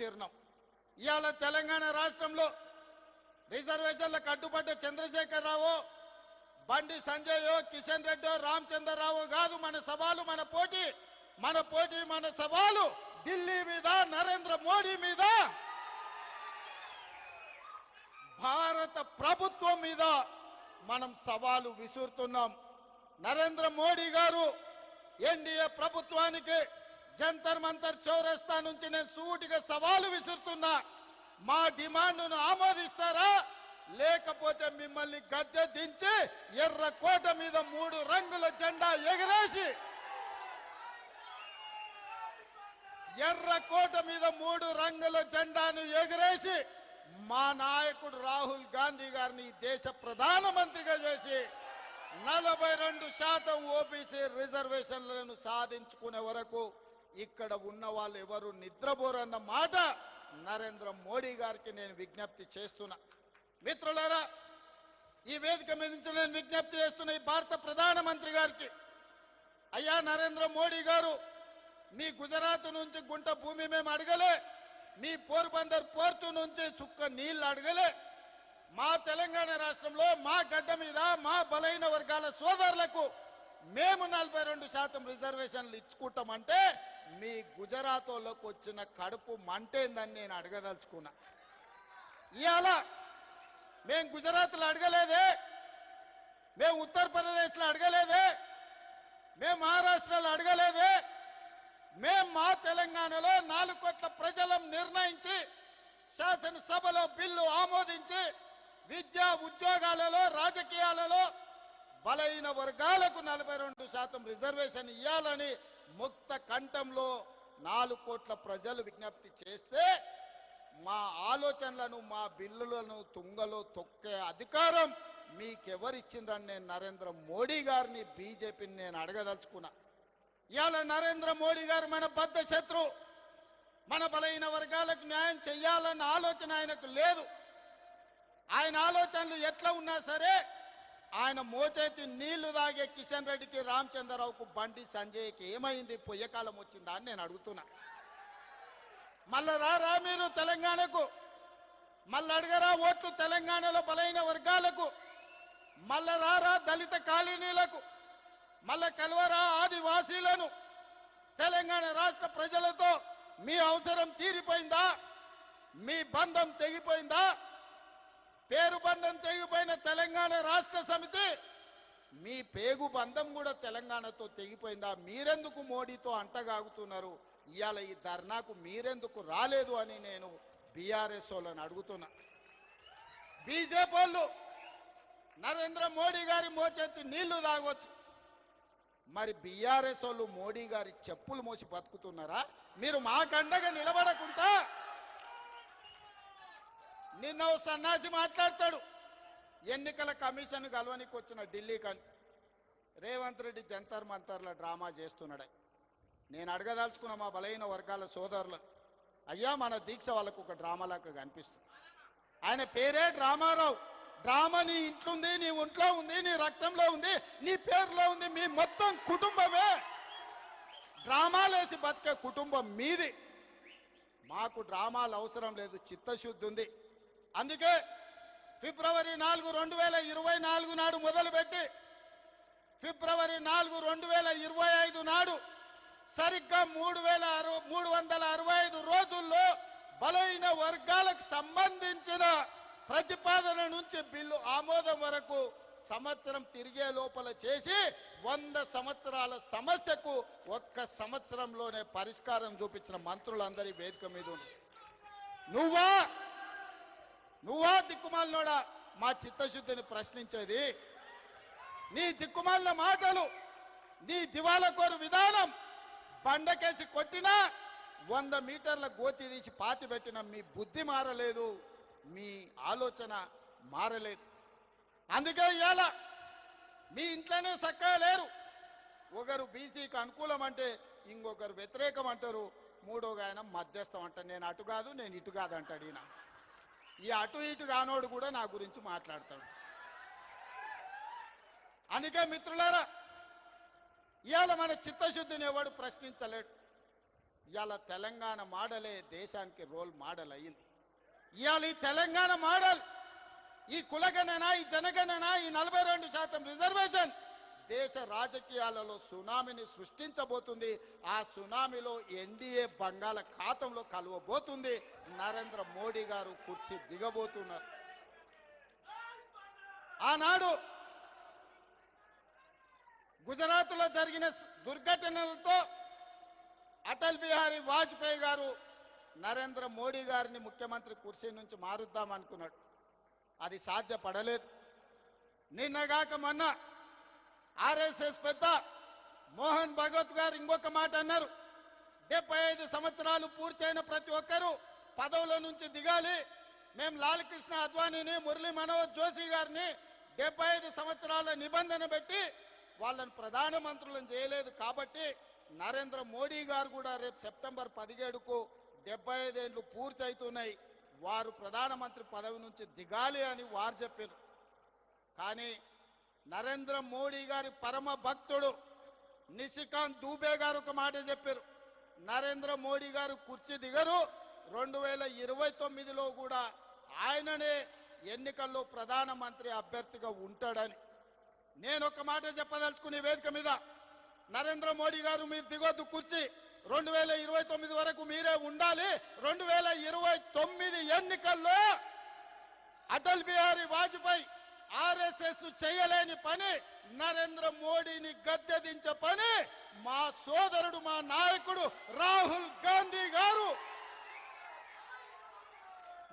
చేరినాం ఇవాళ తెలంగాణ రాష్ట్రంలో రిజర్వేషన్లకు అడ్డుపడ్డ చంద్రశేఖరరావు బండి సంజయో కిషన్ రెడ్డి రామచంద్రరావు కాదు మన సవాలు మన పోటీ మన పోటీ మన సవాలు ఢిల్లీ మీద నరేంద్ర మోడీ మీద. భారత ప్రభుత్వం మీద మనం సవాలు విసురుతున్నాం. నరేంద్ర మోడీ గారు ఎన్డీఏ ప్రభుత్వానికి జంతర్ మంతర్ చౌరస్తా నుంచి నేను సూటిగా సవాలు విసురుతున్నా. మా డిమాండ్ను ఆమోదిస్తారా? లేకపోతే మిమ్మల్ని గద్దె దించి ఎర్ర కోట మీద మూడు రంగుల జెండా ఎగరేసి ఎర్ర కోట మీద మూడు రంగుల జెండాను ఎగరేసి మా నాయకుడు రాహుల్ గాంధీ గారిని దేశ ప్రధానమంత్రిగా చేసి నలభై రెండు శాతం ఓబీసీ రిజర్వేషన్లను సాధించుకునే వరకు ఇక్కడ ఉన్న వాళ్ళు ఎవరు నిద్రపోరన్న మాట నరేంద్ర మోడీ గారికి నేను విజ్ఞప్తి చేస్తున్నా. మిత్రులారా ఈ వేదిక మీద నుంచి నేను విజ్ఞప్తి చేస్తున్న ఈ భారత ప్రధానమంత్రి గారికి. అయ్యా నరేంద్ర మోడీ గారు మీ గుజరాత్ నుంచి గుంట భూమి మేము అడగలే మీ పోర్బందర్ పోర్టు నుంచి చుక్క నీళ్ళు అడగలే మా తెలంగాణ రాష్ట్రంలో మా గడ్డ మీద మా బలైన వర్గాల సోదరులకు మేము నలభై రెండు శాతం రిజర్వేషన్లు ఇచ్చుకుంటామంటే మీ గుజరాతోళ్ళకు వచ్చిన కడుపు మంటేందని నేను అడగదలుచుకున్నా. ఇవాళ మేము గుజరాత్లో అడగలేదే మేము ఉత్తరప్రదేశ్లో అడగలేదే మేము మహారాష్ట్రలో అడగలేదే మేం మా తెలంగాణలో నాలుగు కోట్ల ప్రజలం నిర్ణయించి శాసనసభలో బిల్లు ఆమోదించి విద్యా ఉద్యోగాలలో రాజకీయాలలో బలైన వర్గాలకు నలభై రెండు శాతం రిజర్వేషన్ ఇవ్వాలని ముక్త కంఠంలో నాలుగు కోట్ల ప్రజలు విజ్ఞప్తి చేస్తే మా ఆలోచనలను మా బిల్లులను తుంగలో తొక్కే అధికారం మీకెవరిచ్చిందని నేను నరేంద్ర మోడీ గారిని బీజేపీని నేను అడగదలుచుకున్నా. ఇవాళ నరేంద్ర మోడీ గారు మన బద్ద శత్రు. మన బలైన వర్గాలకు న్యాయం చేయాలన్న ఆలోచన ఆయనకు లేదు. ఆయన ఆలోచనలు ఎట్లా ఉన్నా సరే ఆయన మోచేతి నీళ్ళు తాగే కిషన్ రెడ్డికి రామచంద్రరావుకు బండి సంజయ్కి ఏమైంది? పొయ్యకాలం వచ్చిందా అని నేను అడుగుతున్నా. మళ్ళా రారా మీరు తెలంగాణకు. మళ్ళీ అడగరా ఓట్లు తెలంగాణలో బలైన వర్గాలకు. మళ్ళా రారా దళిత కాలనీలకు. మళ్ళా కలవరా ఆదివాసీలను. తెలంగాణ రాష్ట్ర ప్రజలతో మీ అవసరం తీరిపోయిందా? మీ బంధం తెగిపోయిందా? పేరు బంధం తెగిపోయిన తెలంగాణ రాష్ట్ర సమితి మీ పేగు బంధం కూడా తెలంగాణతో తెగిపోయిందా? మీరెందుకు మోడీతో అంటగాగుతున్నారు? ఇవాళ ఈ ధర్నాకు మీరెందుకు రాలేదు అని నేను బీఆర్ఎస్ వాళ్ళని అడుగుతున్నా. బీజేపీ వాళ్ళు నరేంద్ర మోడీ గారి మోచేతి నీళ్ళు తాగొచ్చు. మరి బీఆర్ఎస్ వాళ్ళు మోడీ గారి చెప్పులు మోసి బతుకుతున్నారా? మీరు మాకండగా నిలబడకుండా నిన్న ఓ సన్నాసి మాట్లాడతాడు. ఎన్నికల కమిషన్ కలవనికి వచ్చిన ఢిల్లీ కన్ రేవంత్ రెడ్డి జంతర్ మంతర్ల డ్రామా చేస్తున్నాడు. నేను అడగదలుచుకున్న మా బలైన వర్గాల సోదరులు అయ్యా మన దీక్ష వాళ్ళకు ఒక డ్రామాలాగా కనిపిస్తుంది. ఆయన పేరే డ్రామారావు డ్రామా నీ ఇంట్లో ఉంది నీ ఒంట్లో ఉంది నీ రక్తంలో ఉంది నీ పేరులో ఉంది మీ మొత్తం కుటుంబమే. డ్రామాలేసి బతికే కుటుంబం మీది. మాకు డ్రామాలు అవసరం లేదు చిత్తశుద్ధి ఉంది. అందుకే ఫిబ్రవరి నాలుగు రెండు వేల ఇరవై నాలుగు నాడు మొదలుపెట్టి ఫిబ్రవరి నాలుగు రెండు వేల ఇరవై ఐదు నాడు సరిగ్గా మూడు వేల అరవై మూడు వందల అరవై ఐదు రోజుల్లో బలైన వర్గాలకు సంబంధించిన ప్రతిపాదన నుంచి బిల్లు ఆమోదం వరకు సంవత్సరం తిరిగే లోపల చేసి వంద సంవత్సరాల సమస్యకు ఒక్క సంవత్సరంలోనే పరిష్కారం చూపించిన మంత్రులందరి వేదిక మీద నువ్వా నువ్వా దిక్కుమాలినోడా? మా చిత్తశుద్ధిని ప్రశ్నించేది. నీ దిక్కుమాలిన మాటలు నీ దివాలకోరు విధానం బండకేసి కొట్టినా వంద మీటర్ల గోతి తీసి పాతి పెట్టిన మీ బుద్ధి మారలేదు మీ ఆలోచన మారలేదు. అందుకే ఇవాళ మీ ఇంట్లోనే చక్కగా లేరు. ఒకరు బీసీకి అనుకూలం అంటే ఇంకొకరు వ్యతిరేకం అంటారు. మూడో ఆయన మధ్యస్థం అంటారు నేను అటు కాదు నేను ఇటు కాదు అంటాడు ఈయన. ఈ అటు ఇటు రానోడు కూడా నా గురించి మాట్లాడతాడు. అందుకే మిత్రులారా ఇవాళ మన చిత్తశుద్ధిని ఎవడు ప్రశ్నించలేడు. ఇవాళ తెలంగాణ మోడలే దేశానికి రోల్ మోడల్ అయ్యింది. ఇవాళ ఈ తెలంగాణ మోడల్ ఈ కులగణన ఈ జనగణన ఈ నలభై రెండు శాతం రిజర్వేషన్ దేశ రాజకీయాలలో సునామీని సృష్టించబోతుంది. ఆ సునామీలో ఎన్డీఏ బంగాళాఖాతంలో కలవబోతుంది. నరేంద్ర మోడీ గారు కుర్చీ దిగబోతున్నారు. ఆనాడు గుజరాత్లో జరిగిన దుర్ఘటనలతో అటల్ బిహారీ వాజ్పేయి గారు నరేంద్ర మోడీ గారిని ముఖ్యమంత్రి కుర్చీ నుంచి మారుద్దాం అనుకున్నాడు. అది సాధ్యపడలేదు. నిన్నగాక మొన్న ఆర్ఎస్ఎస్ పెద్ద మోహన్ భగవత్ గారు ఇంకొక మాట అన్నారు. డెబ్బై ఐదు సంవత్సరాలు పూర్తయిన ప్రతి ఒక్కరూ పదవుల నుంచి దిగాలి. మేము లాల్ కృష్ణ అద్వానీని మురళీ మనోహర్ జోషి గారిని డెబ్బై ఐదు సంవత్సరాల నిబంధన పెట్టి వాళ్ళని ప్రధానమంత్రులను చేయలేదు కాబట్టి నరేంద్ర మోడీ గారు కూడా రేపు సెప్టెంబర్ పదిహేడుకు డెబ్బై ఐదేళ్ళు పూర్తి అవుతున్నాయి వారు ప్రధానమంత్రి పదవి నుంచి దిగాలి అని వారు చెప్పారు. కానీ నరేంద్ర మోడీ గారి పరమ భక్తుడు నిశికాంత్ దూబే గారు ఒక మాట చెప్పారు. నరేంద్ర మోడీ గారు కుర్చీ దిగరు. రెండు వేల ఇరవై తొమ్మిదిలో కూడా ఆయననే ఎన్నికల్లో ప్రధానమంత్రి అభ్యర్థిగా ఉంటాడని నేను ఒక మాట చెప్పదలుచుకునే వేదిక మీద నరేంద్ర మోడీ గారు మీరు దిగొద్దు కుర్చీ. రెండు వేల ఇరవై తొమ్మిది వరకు మీరే ఉండాలి. రెండు వేల ఇరవై తొమ్మిది ఎన్నికల్లో అటల్ బిహారీ వాజ్పేయి ఆర్ఎస్ఎస్ చేయలేని పని నరేంద్ర మోడీని గద్దెదించే పని మా సోదరుడు మా నాయకుడు రాహుల్ గాంధీ గారు.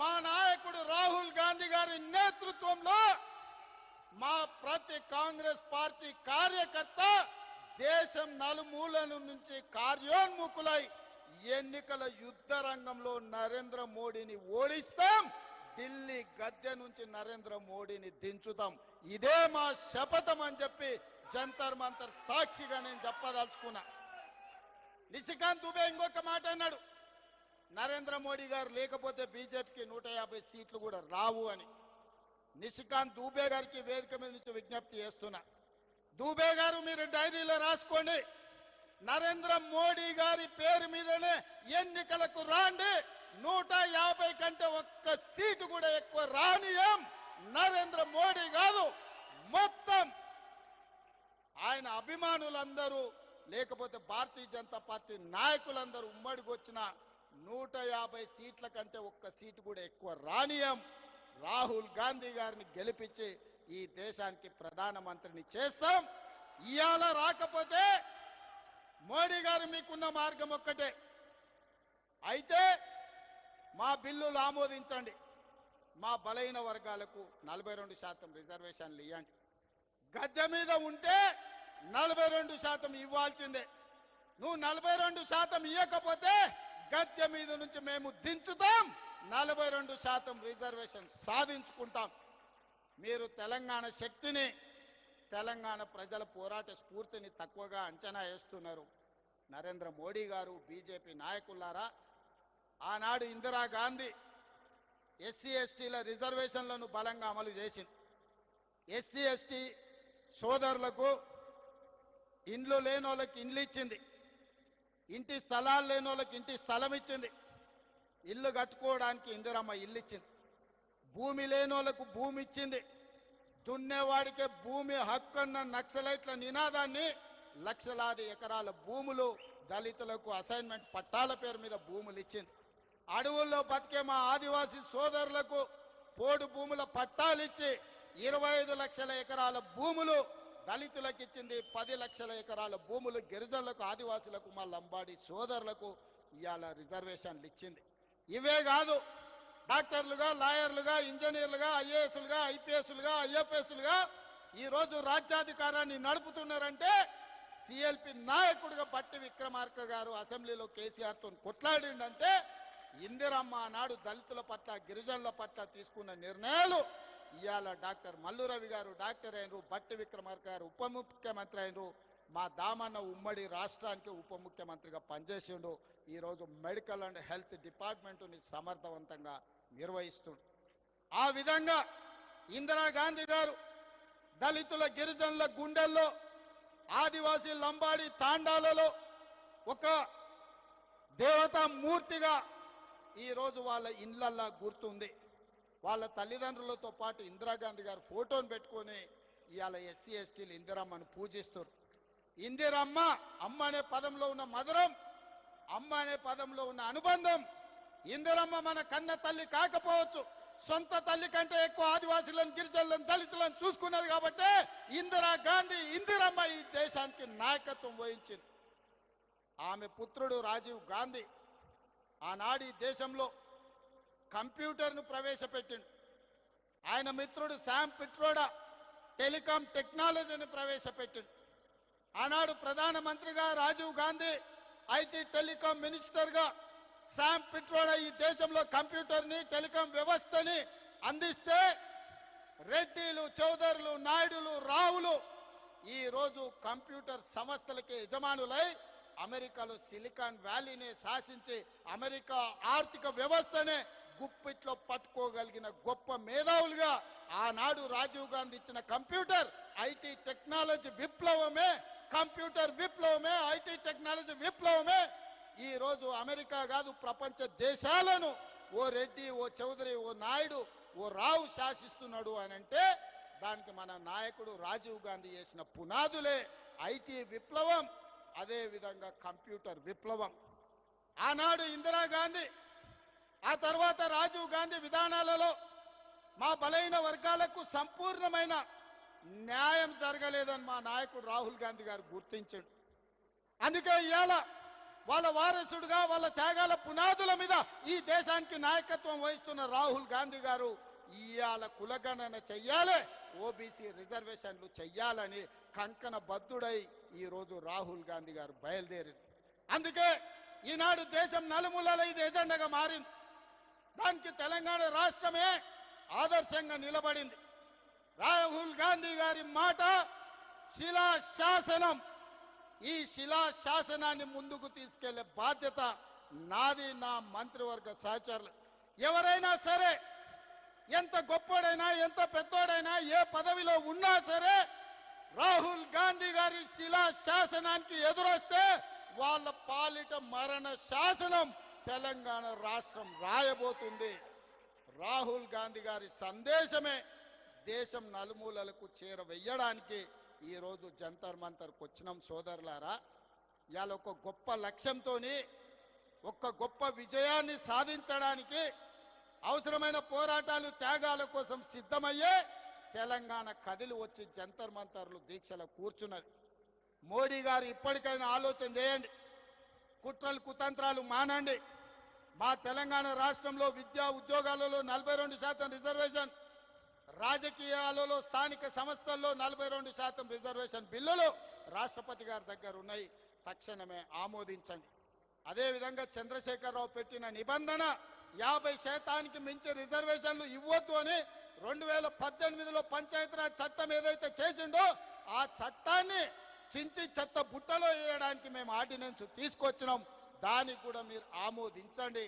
మా నాయకుడు రాహుల్ గాంధీ గారి నేతృత్వంలో మా ప్రతి కాంగ్రెస్ పార్టీ కార్యకర్త దేశం నలుమూలల నుంచి కార్యోన్ముఖులై ఎన్నికల యుద్ధ రంగంలో నరేంద్ర మోడీని ఓడిస్తాం. ఢిల్లీ గద్దె నుంచి నరేంద్ర మోడీని దించుతాం. ఇదే మా శపథం అని చెప్పి జంతర్ మంతర్ సాక్షిగా నేను చెప్పదలుచుకున్నా. నిశికాంత్ దుబే ఇంకొక మాట అన్నాడు. నరేంద్ర మోడీ గారు లేకపోతే బీజేపీకి నూట యాభై సీట్లు కూడా రావు అని. నిశికాంత్ దూబే గారికి వేదిక మీద నుంచి విజ్ఞప్తి చేస్తున్నా. దూబే గారు మీరు డైరీలో రాసుకోండి. నరేంద్ర మోడీ గారి పేరు మీదనే ఎన్నికలకు రాండి. నూట యాభై కంటే ఒక్క సీటు కూడా ఎక్కువ రానియం నరేంద్ర మోడీ కాదు. మొత్తం ఆయన అభిమానులందరూ లేకపోతే భారతీయ జనతా పార్టీ నాయకులందరూ ఉమ్మడికి వచ్చిన నూట యాభై సీట్ల కంటే ఒక్క సీటు కూడా ఎక్కువ రానియం రాహుల్ గాంధీ గారిని గెలిపించి ఈ దేశానికి ప్రధానమంత్రిని చేస్తాం. ఇవాళ రాకపోతే మోడీ గారు మీకున్న మార్గం ఒక్కటే. అయితే మా బిల్లులు ఆమోదించండి. మా బలైన వర్గాలకు నలభై రెండు శాతం రిజర్వేషన్లు ఇవ్వండి గద్దె మీద ఉంటే నలభై రెండు శాతం ఇవ్వాల్సిందే. నువ్వు నలభై రెండు శాతం ఇవ్వకపోతే గద్దె మీద నుంచి మేము దించుతాం. నలభై రెండు శాతం రిజర్వేషన్ సాధించుకుంటాం. మీరు తెలంగాణ శక్తిని తెలంగాణ ప్రజల పోరాట స్ఫూర్తిని తక్కువగా అంచనా వేస్తున్నారు. నరేంద్ర మోడీ గారు బీజేపీ నాయకులారా ఆనాడు ఇందిరాగాంధీ ఎస్సీ ఎస్టీల రిజర్వేషన్లను బలంగా అమలు చేసింది ఎస్సీ ఎస్టీ సోదరులకు ఇండ్లు లేని వాళ్ళకి ఇండ్లు ఇచ్చింది. ఇంటి స్థలాలు లేని వాళ్ళకి ఇంటి స్థలం ఇచ్చింది. ఇల్లు కట్టుకోవడానికి ఇందిరమ్మ ఇల్లు ఇచ్చింది. భూమి లేని వాళ్ళకు భూమి ఇచ్చింది. దున్నేవాడికే భూమి హక్కు అన్న నక్సలైట్ల నినాదాన్ని లక్షలాది ఎకరాల భూములు దళితులకు అసైన్మెంట్ పట్టాల పేరు మీద భూములు ఇచ్చింది. అడవుల్లో బతికే మా ఆదివాసీ సోదరులకు పోడు భూముల పట్టాలిచ్చి ఇరవై ఐదు లక్షల ఎకరాల భూములు దళితులకు ఇచ్చింది పది లక్షల ఎకరాల భూములు గిరిజనులకు ఆదివాసులకు మా లంబాడి సోదరులకు ఇవాళ రిజర్వేషన్లు ఇచ్చింది ఇవే కాదు డాక్టర్లుగా లాయర్లుగా ఇంజనీర్లుగా ఐఏఎస్లుగా ఐపీఎస్లుగా ఐఎఫ్ఎస్లుగా ఈరోజు రాజ్యాధికారాన్ని నడుపుతున్నారంటే సిఎల్పి నాయకుడిగా బట్టి విక్రమార్క గారు అసెంబ్లీలో కేసీఆర్తో కొట్లాడిండంటే ఇందిరమ్మ నాడు దళితుల పట్ల గిరిజనుల పట్ల తీసుకున్న నిర్ణయాలు ఇవాళ డాక్టర్ మల్లురవి గారు డాక్టర్ అయినరు బట్టి విక్రమార్క గారు ఉప ముఖ్యమంత్రి అయినరు మా దామన్న ఉమ్మడి రాష్ట్రానికి ఉప ముఖ్యమంత్రిగా పనిచేసిండు. ఈరోజు మెడికల్ అండ్ హెల్త్ డిపార్ట్మెంటుని సమర్థవంతంగా నిర్వహిస్తుండు ఆ విధంగా ఇందిరాగాంధీ గారు దళితుల గిరిజనుల గుండెల్లో ఆదివాసీ లంబాడి తాండాలలో ఒక దేవతా మూర్తిగా ఈరోజు వాళ్ళ ఇండ్లల్లా గుర్తుంది. వాళ్ళ తల్లిదండ్రులతో పాటు ఇందిరాగాంధీ గారు ఫోటోను పెట్టుకొని ఇవాళ ఎస్సీ ఎస్టీలు ఇందిరమ్మను పూజిస్తారు ఇందిరమ్మ అమ్మ అనే పదంలో ఉన్న మధురం అమ్మ అనే పదంలో ఉన్న అనుబంధం. ఇందిరమ్మ మన కన్న తల్లి కాకపోవచ్చు. సొంత తల్లి కంటే ఎక్కువ ఆదివాసులను గిరిజనులను దళితులను చూసుకున్నది కాబట్టి ఇందిరా గాంధీ ఇందిరమ్మ ఈ దేశానికి నాయకత్వం వహించింది. ఆమె పుత్రుడు రాజీవ్ గాంధీ ఆనాడు ఈ దేశంలో కంప్యూటర్ను ప్రవేశపెట్టిండు. ఆయన మిత్రుడు శామ్ పిట్రోడా టెలికాం టెక్నాలజీని ప్రవేశపెట్టిండు. ఆనాడు ప్రధానమంత్రిగా రాజీవ్ గాంధీ ఐటీ టెలికాం మినిస్టర్గా శామ్ పిట్రోడా ఈ దేశంలో కంప్యూటర్ని టెలికాం వ్యవస్థని అందిస్తే రెడ్డిలు చౌదరులు నాయుడులు రావులు ఈరోజు కంప్యూటర్ సంస్థలకి యజమానులై అమెరికాలో సిలికాన్ వ్యాలీని శాసించి అమెరికా ఆర్థిక వ్యవస్థనే గుప్పిట్లో పట్టుకోగలిగిన గొప్ప మేధావులుగా ఆనాడు రాజీవ్ గాంధీ ఇచ్చిన కంప్యూటర్ ఐటీ టెక్నాలజీ విప్లవమే కంప్యూటర్ విప్లవమే ఐటీ టెక్నాలజీ విప్లవమే. ఈ రోజు అమెరికా కాదు ప్రపంచ దేశాలను ఓ రెడ్డి ఓ చౌదరి ఓ నాయుడు ఓ రావు శాసిస్తున్నాడు అని అంటే దానికి మన నాయకుడు రాజీవ్ గాంధీ చేసిన పునాదులే. ఐటీ విప్లవం అదేవిధంగా కంప్యూటర్ విప్లవం. ఆనాడు ఇందిరాగాంధీ ఆ తర్వాత రాజీవ్ గాంధీ విధానాలలో మా బలైన వర్గాలకు సంపూర్ణమైన న్యాయం జరగలేదని మా నాయకుడు రాహుల్ గాంధీ గారు గుర్తించాడు. అందుకే ఇవాళ వాళ్ళ వారసుడుగా వాళ్ళ త్యాగాల పునాదుల మీద ఈ దేశానికి నాయకత్వం వహిస్తున్న రాహుల్ గాంధీ గారు ఇవాళ కులగణన చెయ్యాలి ఓబీసీ రిజర్వేషన్లు చెయ్యాలని కంకణ బద్దుడై ఈ రోజు రాహుల్ గాంధీ గారు బయలుదేరారు అందుకే ఈనాడు దేశం నలుమూలల ఇది ఎజెండాగా మారింది. దానికి తెలంగాణ రాష్ట్రమే ఆదర్శంగా నిలబడింది. రాహుల్ గాంధీ గారి మాట శిలా శాసనం. ఈ శిలా శాసనాన్ని ముందుకు తీసుకెళ్ళే బాధ్యత నాది నా మంత్రివర్గ సహచరులు. ఎవరైనా సరే ఎంత గొప్పోడైనా ఎంత పెద్దోడైనా ఏ పదవిలో ఉన్నా సరే రాహుల్ గాంధీ గారి శిలా శాసనానికి ఎదురొస్తే వాళ్ళ పాలిట మరణ శాసనం తెలంగాణ రాష్ట్రం రాయబోతుంది. రాహుల్ గాంధీ గారి సందేశమే దేశం నలుమూలలకు చేరవేయడానికి ఈ రోజు జంతర్ మంతర్కి వచ్చినాం సోదరులారా. ఇవాళ ఒక గొప్ప లక్ష్యంతోని ఒక గొప్ప విజయాన్ని సాధించడానికి అవసరమైన పోరాటాలు త్యాగాల కోసం సిద్ధమయ్యే తెలంగాణ కదిలి వచ్చి జంతర్ మంతర్లు దీక్షలో కూర్చున్నది. మోడీ గారు ఇప్పటికైనా ఆలోచన చేయండి. కుట్రలు కుతంత్రాలు మానండి. మా తెలంగాణ రాష్ట్రంలో విద్యా ఉద్యోగాలలో నలభై రెండు శాతం రిజర్వేషన్ రాజకీయాలలో స్థానిక సంస్థల్లో నలభై రెండు శాతం రిజర్వేషన్ బిల్లులు రాష్ట్రపతి గారి దగ్గర ఉన్నాయి. తక్షణమే ఆమోదించండి. అదేవిధంగా చంద్రశేఖరరావు పెట్టిన నిబంధన యాభై శాతానికి మించి రిజర్వేషన్లు ఇవ్వద్దు అని రెండు వేల పద్దెనిమిదిలో పంచాయతీరాజ్ చట్టం ఏదైతే చేసిండో ఆ చట్టాన్ని చించి చెత్త బుట్టలో వేయడానికి మేము ఆర్డినెన్స్ తీసుకొచ్చినాం దానికి కూడా మీరు ఆమోదించండి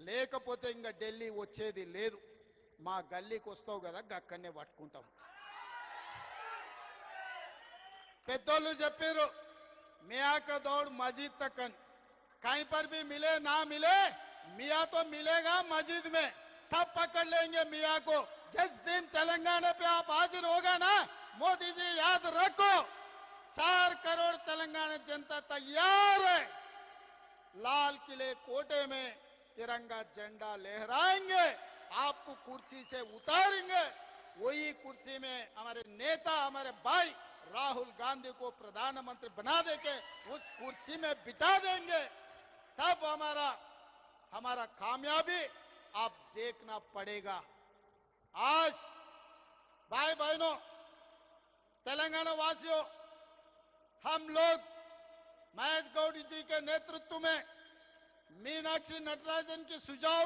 లేకపోతే ఇంకా ఢిల్లీ వచ్చేది లేదు మా గల్లీకి వస్తావు కదా అక్కడనే పట్టుకుంటాం పెద్దోళ్ళు చెప్పారు मियाँ का दौड़ मस्जिद तक कहीं पर भी मिले ना मिले मियाँ तो मिलेगा मस्जिद में तब पकड़ लेंगे मियाँ को जिस दिन तेलंगाना पे आप हाजिर होगा ना मोदी जी याद रखो चार करोड़ तेलंगाना जनता तैयार है लाल किले कोटे में तिरंगा झंडा लहराएँगे आपको कुर्सी से उतारेंगे वही कुर्सी में हमारे नेता हमारे भाई राहुल गांधी को प्रधानमंत्री बना देके उस कुर्सी में बिठा देंगे तब हमारा हमारा कामयाबी आप देखना पड़ेगा। आज, भाई बहनों, तेलंगाना वासियों, हम लोग महेश गौड़ी जी के नेतृत्व में मीनाक्षी नटराजन के सुझाव